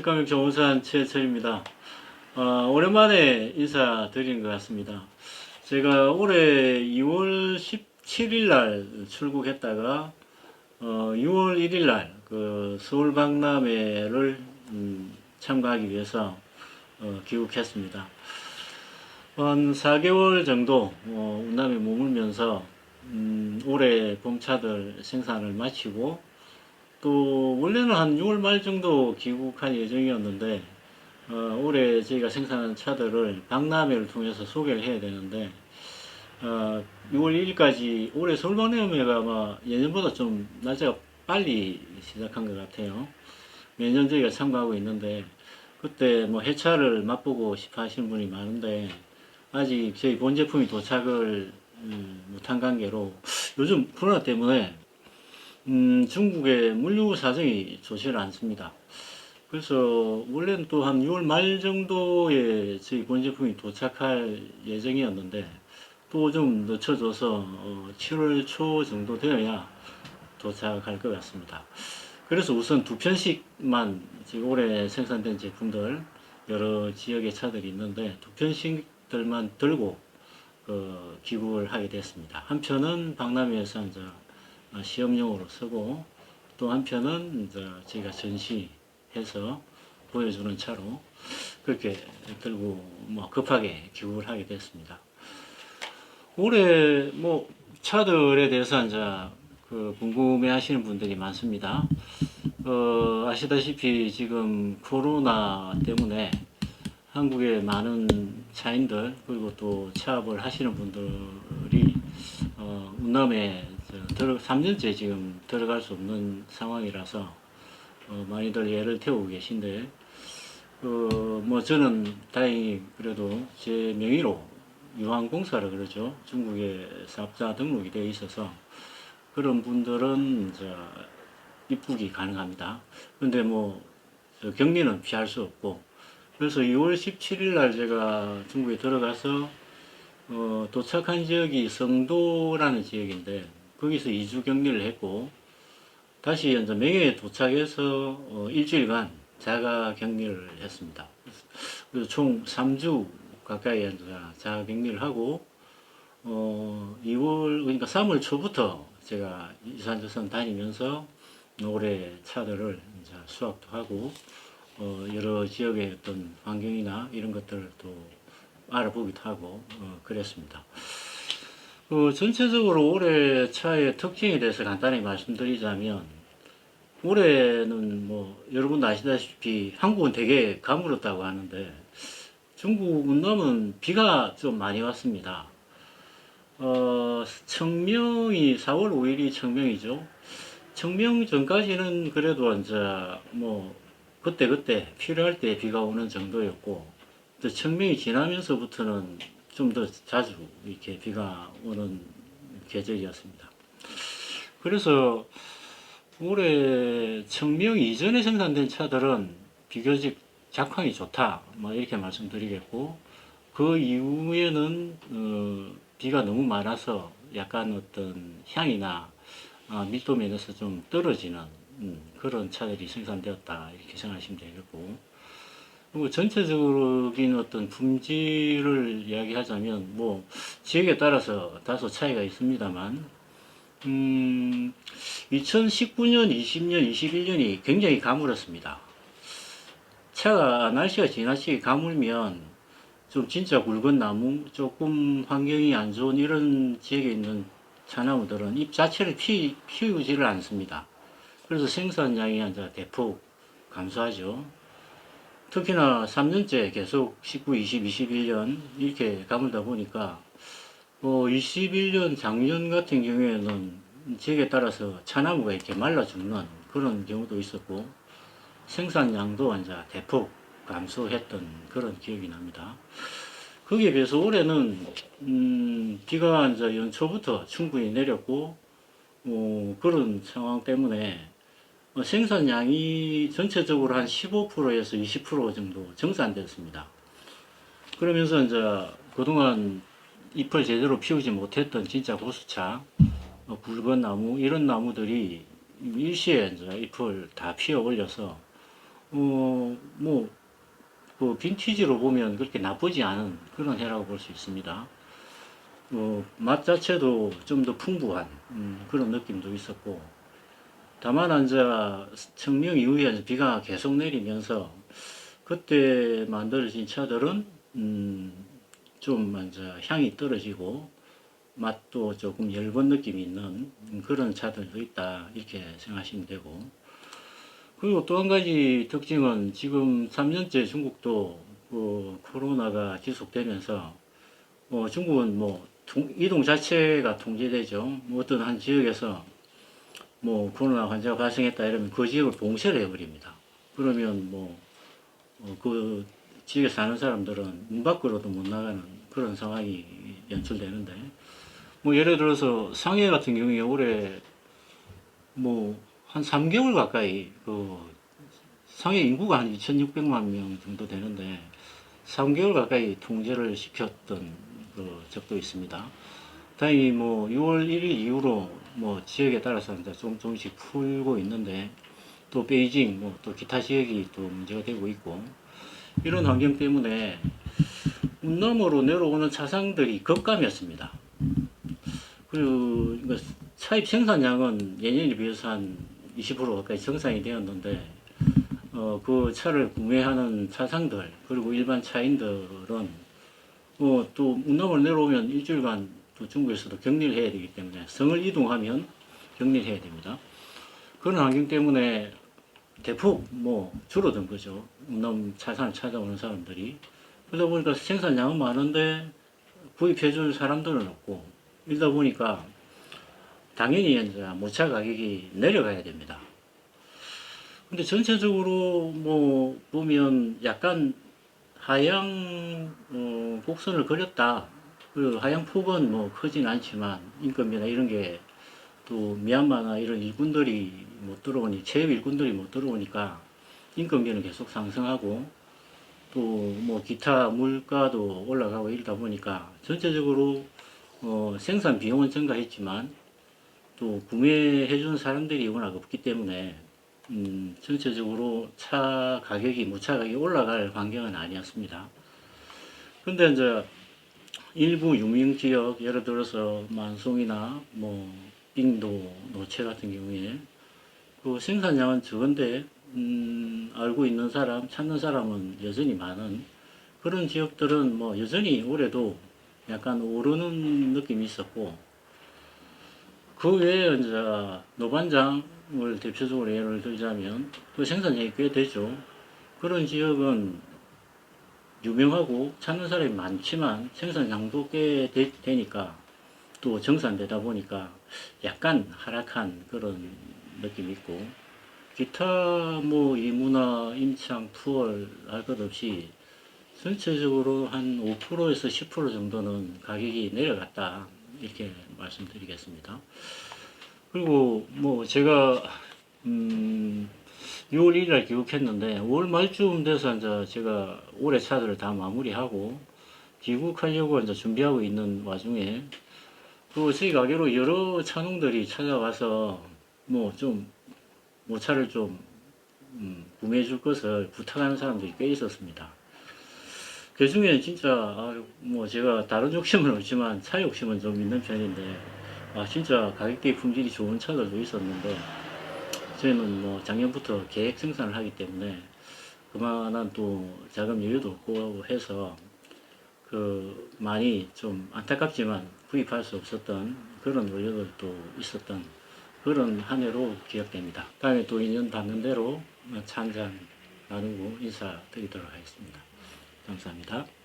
색감육 정원산 최철입니다. 어, 오랜만에 인사드리는 것 같습니다. 제가 올해 2월 17일 날 출국했다가 어, 6월 1일 날그 서울 박람회를 음, 참가하기 위해서 어, 귀국했습니다. 한 4개월 정도 어, 운남에 머물면서 음, 올해 봄차들 생산을 마치고 또 원래는 한 6월 말 정도 귀국할 예정이었는데 어, 올해 저희가 생산한 차들을 박람회를 통해서 소개를 해야 되는데 어, 6월 1일까지 올해 서울 박람회가 아마 예년보다 좀 날짜가 빨리 시작한 것 같아요. 매년 저희가 참가하고 있는데 그때 뭐 해차를 맛보고 싶어 하시는 분이 많은데 아직 저희 본 제품이 도착을 음, 못한 관계로 요즘 코로나 때문에 음, 중국의 물류 사정이 좋지를 않습니다. 그래서 원래는 또 한 6월 말 정도에 저희 본 제품이 도착할 예정이었는데 또 좀 늦춰져서 어, 7월 초 정도 되어야 도착할 것 같습니다. 그래서 우선 두 편씩만 지금 올해 생산된 제품들 여러 지역의 차들이 있는데 두 편씩들만 들고 그 기부를 하게 됐습니다. 한 편은 박람회에서 어, 시험용으로 쓰고 또 한편은 저희가 전시해서 보여주는 차로 그렇게 들고 뭐 급하게 기부를 하게 됐습니다. 올해 뭐 차들에 대해서 이제 그 궁금해 하시는 분들이 많습니다. 어, 아시다시피 지금 코로나 때문에 한국의 많은 차인들 그리고 또 차업을 하시는 분들이 어, 운남에 저 들어 3년째 지금 들어갈 수 없는 상황이라서 어, 많이들 예를 태우고 계신데 어, 뭐 저는 다행히 그래도 제 명의로 유한공사라 그러죠 중국에 사업자 등록이 되어 있어서 그런 분들은 이제 입국이 가능합니다. 근데 뭐저 격리는 피할 수 없고 그래서 2월 17일 날 제가 중국에 들어가서 어, 도착한 지역이 성도라는 지역인데 거기서 2주 격리를 했고 다시 이제 명예에 도착해서 어, 일주일간 자가 격리를 했습니다. 그래서 총 3주 가까이 이제 자가 격리를 하고 어, 2월 그러니까 3월 초부터 제가 이산저산 다니면서 올해 차들을 이제 수확도 하고 어, 여러 지역의 어떤 환경이나 이런 것들을 또 알아보기도 하고 어, 그랬습니다. 어, 전체적으로 올해 차의 특징에 대해서 간단히 말씀드리자면 올해는 뭐 여러분도 아시다시피 한국은 되게 가물었다고 하는데 중국 운남은 비가 좀 많이 왔습니다. 어, 청명이 4월 5일이 청명이죠. 청명 전까지는 그래도 이제 뭐 그때 그때 필요할 때 비가 오는 정도였고 또 청명이 지나면서부터는 좀 더 자주 이렇게 비가 오는 계절이었습니다. 그래서 올해 청명 이전에 생산된 차들은 비교적 작황이 좋다, 뭐 이렇게 말씀드리겠고 그 이후에는 어, 비가 너무 많아서 약간 어떤 향이나 아, 밀도 면에서 좀 떨어지는 음, 그런 차들이 생산되었다 이렇게 생각하시면 되겠고 그리고 전체적인 어떤 품질을 이야기하자면 뭐 지역에 따라서 다소 차이가 있습니다만 음, 2019년, 20년, 21년이 굉장히 가물었습니다. 차가 날씨가 지나치게 가물면 좀 진짜 굵은 나무, 조금 환경이 안 좋은 이런 지역에 있는 차나무들은 잎 자체를 피, 키우지를 않습니다. 그래서 생산량이 대폭 감소하죠. 특히나 3년째 계속 19, 20, 21년 이렇게 가물다 보니까 뭐 21년 작년 같은 경우에는 지역에 따라서 차나무가 이렇게 말라 죽는 그런 경우도 있었고 생산량도 이제 대폭 감소했던 그런 기억이 납니다. 거기에 비해서 올해는 음, 비가 이제 연초부터 충분히 내렸고 어, 그런 상황 때문에 어, 생산량이 전체적으로 한 15%에서 20% 정도 정산됐습니다. 그러면서 이제 그동안 잎을 제대로 피우지 못했던 진짜 고수차, 어, 굵은 나무 이런 나무들이 일시에 이제 잎을 다 피어 올려서 어, 뭐, 그 빈티지로 보면 그렇게 나쁘지 않은 그런 해라고 볼 수 있습니다. 어, 맛 자체도 좀 더 풍부한 음, 그런 느낌도 있었고 다만 이제 청명 이후에 비가 계속 내리면서 그때 만들어진 차들은 음, 좀 이제 향이 떨어지고 맛도 조금 엷은 느낌이 있는 그런 차들도 있다 이렇게 생각하시면 되고 그리고 또 한 가지 특징은 지금 3년째 중국도 그 코로나가 지속되면서 어, 중국은 뭐 통- 이동 자체가 통제되죠. 뭐 어떤 한 지역에서 뭐 코로나 환자가 발생했다 이러면 그 지역을 봉쇄를 해버립니다. 그러면 뭐그 지역에 사는 사람들은 문 밖으로도 못 나가는 그런 상황이 연출되는데 뭐 예를 들어서 상해 같은 경우에 올해 뭐 한 3개월 가까이 그 상해 인구가 한 2,600만 명 정도 되는데 3개월 가까이 통제를 시켰던 그 적도 있습니다. 다행히 뭐 6월 1일 이후로 뭐 지역에 따라서 이제 좀 조금씩 풀고 있는데 또 베이징 뭐 또 기타 지역이 또 문제가 되고 있고 이런 환경 때문에 운남으로 내려오는 차상들이 급감이었습니다. 그리고 차입 생산량은 예년에 비해서 한 20% 가까이 정상이 되었는데 어, 그 차를 구매하는 차상들 그리고 일반 차인들은 어, 또 운남을 내려오면 일주일간 또 중국에서도 격리를 해야 되기 때문에 성을 이동하면 격리를 해야 됩니다. 그런 환경 때문에 대폭 뭐 줄어든 거죠. 운남 차산을 찾아오는 사람들이. 그러다 보니까 생산량은 많은데 구입해 줄 사람들은 없고 이러다 보니까 당연히 이제 모차 가격이 내려가야 됩니다. 근데 전체적으로 뭐 보면 약간 하향 어, 곡선을 그렸다. 그 하향 폭은 뭐 크진 않지만 인건비나 이런 게 또 미얀마나 이런 일꾼들이 못 들어오니 체육 일꾼들이 못 들어오니까 인건비는 계속 상승하고 또 뭐 기타 물가도 올라가고 이러다 보니까 전체적으로 어, 생산 비용은 증가했지만 또 구매해 준 사람들이 워낙 없기 때문에 음, 전체적으로 차 가격이 무차 가격이 올라갈 환경은 아니었습니다. 근데 이제 일부 유명 지역 예를 들어서 만송이나 뭐 빙도 노체 같은 경우에 그 생산량은 적은데 음, 알고 있는 사람 찾는 사람은 여전히 많은 그런 지역들은 뭐 여전히 올해도 약간 오르는 느낌이 있었고 그 외에 이제 노반장을 대표적으로 예를 들자면 그 생산량이 꽤 되죠. 그런 지역은 유명하고 찾는 사람이 많지만 생산량도 꽤 되, 니까 또 정산되다 보니까 약간 하락한 그런 느낌이 있고 기타 뭐 이문화, 임창, 투월 할 것 없이 전체적으로 한 5%에서 10% 정도는 가격이 내려갔다 이렇게 말씀드리겠습니다. 그리고 뭐 제가 음 6월 1일 날 귀국했는데 5월 말쯤 돼서 이제 제가 올해 차들을 다 마무리하고 귀국하려고 이제 준비하고 있는 와중에 그 저희 가게로 여러 차농들이 찾아와서 뭐 좀 모차를 좀 음, 구매해 줄 것을 부탁하는 사람들이 꽤 있었습니다. 그 중에 진짜 아, 뭐 제가 다른 욕심은 없지만 차 욕심은 좀 있는 편인데 아 진짜 가격대 품질이 좋은 차들도 있었는데 저희는 뭐 작년부터 계획 생산을 하기 때문에 그만한 또 자금 여유도 없고 해서 그 많이 좀 안타깝지만 구입할 수 없었던 그런 원료들도 있었던 그런 한 해로 기억됩니다. 다음에 또 인연 닿는 대로 차 한잔 나누고 인사드리도록 하겠습니다. 감사합니다.